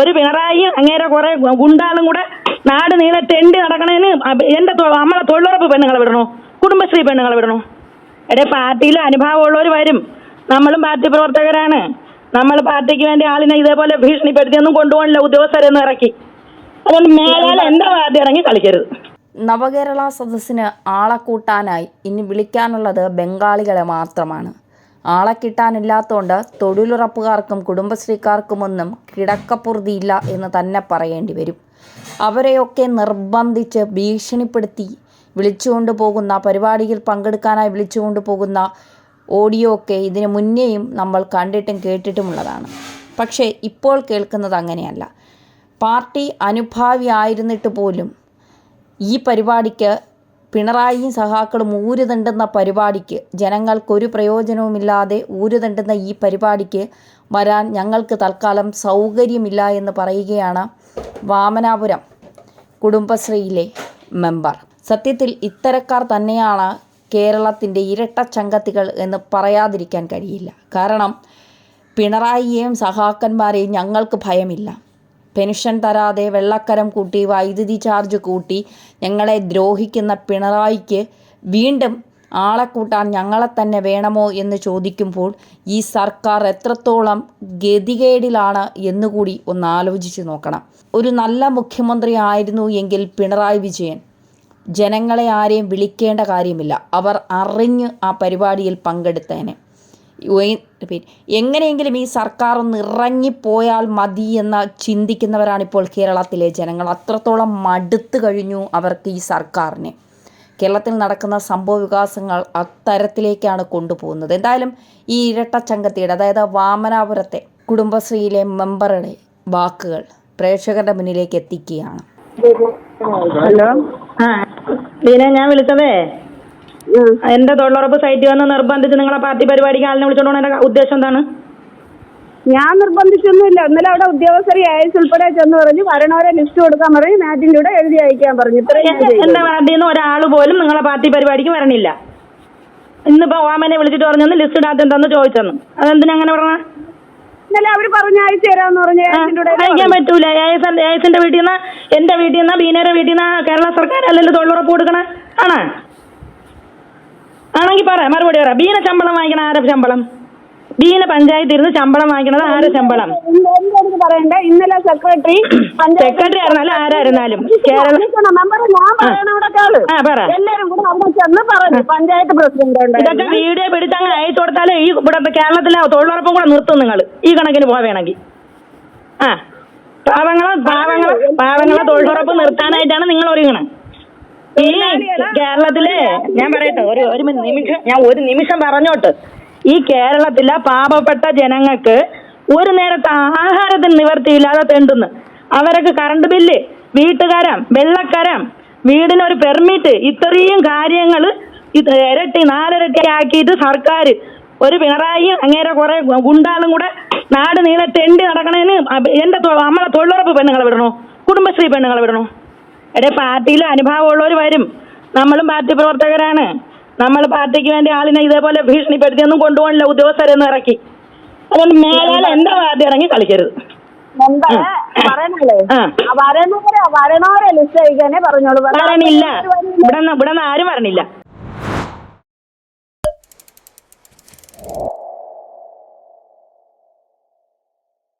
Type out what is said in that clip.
ഒരു പിണറായിയും അങ്ങേരെ കുറെ ഗുണ്ടാളും കൂടെ നാട് നീളെ തെണ്ടി നടക്കണേന് എന്റെ നമ്മളെ തൊഴിലുറപ്പ് പെണ്ണുങ്ങളെ വിടണോ? കുടുംബശ്രീ പെണ്ണുങ്ങളെ വിടണോ? എടേ പാർട്ടിയിൽ അനുഭാവമുള്ളവർ വരും. നമ്മളും പാർട്ടി പ്രവർത്തകരാണ്. നമ്മൾ പാർട്ടിക്ക് വേണ്ടി ആളിനെ ഇതേപോലെ ഭീഷണിപ്പെടുത്തിയൊന്നും കൊണ്ടുപോകണില്ല ഉദ്യോഗസ്ഥരൊന്നും ഇറക്കി. അതുകൊണ്ട് മേലാൽ എന്റെ പാർട്ടി ഇറങ്ങി കളിക്കരുത്. നവകേരള സദസ്സിന് ആളെ കൂട്ടാനായി ഇനി വിളിക്കാനുള്ളത് ബംഗാളികളെ മാത്രമാണ്. ആളെ കിട്ടാനില്ലാത്തതുകൊണ്ട് തൊഴിലുറപ്പുകാർക്കും കുടുംബശ്രീക്കാർക്കുമൊന്നും കിടക്കപ്പുറതിയില്ല എന്ന് തന്നെ പറയേണ്ടി വരും. അവരെയൊക്കെ നിർബന്ധിച്ച് ഭീഷണിപ്പെടുത്തി വിളിച്ചുകൊണ്ട് പോകുന്ന പരിപാടിയിൽ പങ്കെടുക്കാനായി വിളിച്ചുകൊണ്ട് പോകുന്ന ഓഡിയോ ഒക്കെ ഇതിന് മുന്നേയും നമ്മൾ കണ്ടിട്ടും കേട്ടിട്ടുമുള്ളതാണ്. പക്ഷേ ഇപ്പോൾ കേൾക്കുന്നത് അങ്ങനെയല്ല. പാർട്ടി അനുഭാവി ആയിരുന്നിട്ട് പോലും ഈ പരിപാടിക്ക് പിണറായിയും സഹാക്കളും ഊരുതണ്ടുന്ന പരിപാടിക്ക് ജനങ്ങൾക്കൊരു പ്രയോജനവുമില്ലാതെ ഊരുതണ്ടുന്ന ഈ പരിപാടിക്ക് വരാൻ ഞങ്ങൾക്ക് തൽക്കാലം സൗകര്യമില്ല എന്ന് പറയുകയാണ് വാമനാപുരം കുടുംബശ്രീയിലെ മെമ്പർ. സത്യത്തിൽ ഇത്തരക്കാർ തന്നെയാണ് കേരളത്തിന്റെ ഇരട്ടച്ചങ്കത്തികൾ എന്ന് പറയാതിരിക്കാൻ കഴിയില്ല. കാരണം പിണറായിയെയും സഹാക്കന്മാരെയും ഞങ്ങൾക്ക് ഭയമില്ല. പെൻഷൻ തരാതെ വെള്ളക്കരം കൂട്ടി വൈദ്യുതി ചാർജ് കൂട്ടി ഞങ്ങളെ ദ്രോഹിക്കുന്ന പിണറായിക്ക് വീണ്ടും ആളെ കൂട്ടാൻ ഞങ്ങളെ തന്നെ വേണമോ എന്ന് ചോദിക്കുമ്പോൾ ഈ സർക്കാർ എത്രത്തോളം ഗതികേടിലാണ് എന്നുകൂടി ഒന്ന് ആലോചിച്ച് നോക്കണം. ഒരു നല്ല മുഖ്യമന്ത്രി ആയിരുന്നു എങ്കിൽ പിണറായി വിജയൻ. ജനങ്ങളെ ആരെയും വിളിക്കേണ്ട കാര്യമില്ല. അവർ അറിഞ്ഞ് ആ പരിപാടിയിൽ പങ്കെടുത്തേനെ. പിന്നെ എങ്ങനെയെങ്കിലും ഈ സർക്കാർ ഒന്ന് ഇറങ്ങിപ്പോയാൽ മതി എന്ന് ചിന്തിക്കുന്നവരാണിപ്പോൾ കേരളത്തിലെ ജനങ്ങൾ. അത്രത്തോളം മടുത്തു കഴിഞ്ഞു അവർക്ക് ഈ സർക്കാരിനെ. കേരളത്തിൽ നടക്കുന്ന സംഭവ വികാസങ്ങൾ അത്തരത്തിലേക്കാണ് കൊണ്ടുപോകുന്നത്. എന്തായാലും ഈ ഇരട്ടച്ചങ്കത്തിയുടെ അതായത് വാമനാപുരത്തെ കുടുംബശ്രീയിലെ മെമ്പറുടെ വാക്കുകൾ പ്രേക്ഷകരുടെ മുന്നിലേക്ക് എത്തിക്കുകയാണ്. ഹലോ. ആ ഞാൻ വിളിച്ചതേ? എന്റെ തൊഴിലുറപ്പ് സൈറ്റിൽ വന്ന് നിർബന്ധിച്ച് നിങ്ങളെ പാർട്ടി പരിപാടിക്ക് ആളിനെ വിളിച്ചോണ്ട് എന്റെ ഉദ്ദേശം എന്താണ്? ഞാൻ നിർബന്ധിച്ചൊന്നുമില്ല. ഇന്നലെ അവിടെ ഉദ്യോഗസ്ഥരെ അയച്ച് ഉൾപ്പെടെ ചെന്ന് പറഞ്ഞു വരണവരെ ലിസ്റ്റ് കൊടുക്കാൻ പറഞ്ഞു മാറ്റിലൂടെ എഴുതി അയക്കാൻ പറഞ്ഞു. എന്റെ പാർട്ടിയിൽ നിന്ന് ഒരാൾ പോലും നിങ്ങളെ പാർട്ടി പരിപാടിക്ക് വരണില്ല. ഇന്നിപ്പോ ഓമനെ വിളിച്ചിട്ട് പറഞ്ഞു ലിസ്റ്റ് ഇടാത്ത എന്താന്ന് ചോദിച്ചെന്ന്. അതെന്തിനാ അങ്ങനെ പറഞ്ഞ? ഇന്നലെ അവർ പറഞ്ഞു അയച്ചു തരാന്ന് പറഞ്ഞു അയക്കാൻ പറ്റൂല. എസിന്റെ വീട്ടിൽ നിന്ന് എന്റെ വീട്ടിൽ നിന്ന് ബീനയുടെ വീട്ടിൽ നിന്ന് കേരള സർക്കാർ അല്ലല്ലോ തൊഴിലുറപ്പ് കൊടുക്കണേ? ആണോ? ആണെങ്കിൽ പറ മറുപടി പറ. ബീന ശമ്പളം വാങ്ങിക്കണ ആരെ ശമ്പളം? ബീന പഞ്ചായത്തിൽ ഇരുന്ന് ശമ്പളം വാങ്ങിക്കണത് ആരെ ശമ്പളം? പറയണ്ട? ഇന്നലെ സെക്രട്ടറി സെക്രട്ടറി ആയിരുന്നാലും ആരായിരുന്നാലും കേരള ആ. പറ. പഞ്ചായത്ത് പ്രസിഡന്റ് ഇതൊക്കെ വീഡിയോ വീഡിയോ പിടിച്ചങ്ങ് അയച്ചു കൊടുത്താലേ ഈ ഇവിടെ കേരളത്തിലെ തൊഴിലുറപ്പും കൂടെ നിർത്തും നിങ്ങൾ ഈ കണക്കിന് പോവേണമെങ്കിൽ ആ. പാവങ്ങളെ പാവങ്ങളെ പാവങ്ങളെ തൊഴിലുറപ്പ് നിർത്താനായിട്ടാണ് നിങ്ങൾ ഒരുങ്ങണത് ഈ കേരളത്തിലെ ഞാൻ പറയട്ടെ ഒരു ഒരു നിമിഷം ഞാൻ ഒരു നിമിഷം പറഞ്ഞോട്ട്. ഈ കേരളത്തിലെ പാവപ്പെട്ട ജനങ്ങൾക്ക് ഒരു നേരത്തെ ആഹാരത്തിന് നിവർത്തിയില്ലാതെ തെണ്ടുന്നു. അവരൊക്കെ കറണ്ട് ബില്ല് വീട്ടുകാരം വെള്ളക്കരം വീടിനൊരു പെർമിറ്റ് ഇത്രയും കാര്യങ്ങൾ ഇരട്ടി നാലിരട്ടി ആക്കിയിട്ട് സർക്കാർ ഒരു പിണറായി അങ്ങേരെ കുറെ ഗുണ്ടാളും കൂടെ നാട് നീളെ തെണ്ടി നടക്കണേന് എന്റെ നമ്മളെ തൊഴിലുറപ്പ് പെണ്ണുങ്ങളെ വിടണോ? കുടുംബശ്രീ പെണ്ണുങ്ങളെ വിടണോ? എടേ പാർട്ടിയിൽ അനുഭവമുള്ളവർ വരും. നമ്മളും പാർട്ടി പ്രവർത്തകരാണ്. നമ്മൾ പാർട്ടിക്ക് വേണ്ടി ആളിനെ ഇതേപോലെ ഭീഷണിപ്പെടുത്തിയൊന്നും കൊണ്ടുപോകണില്ല ഉദ്യോഗസ്ഥരെന്ന് ഇറക്കി. അതുകൊണ്ട് മേലാൽ എന്റെ പാർട്ടി ഇറങ്ങി കളിക്കരുത്. വരണവരെ ലിസ്റ്റ് പറഞ്ഞോളൂ. വരണില്ല ഇവിടെ ഇവിടെ ആരും വരണില്ല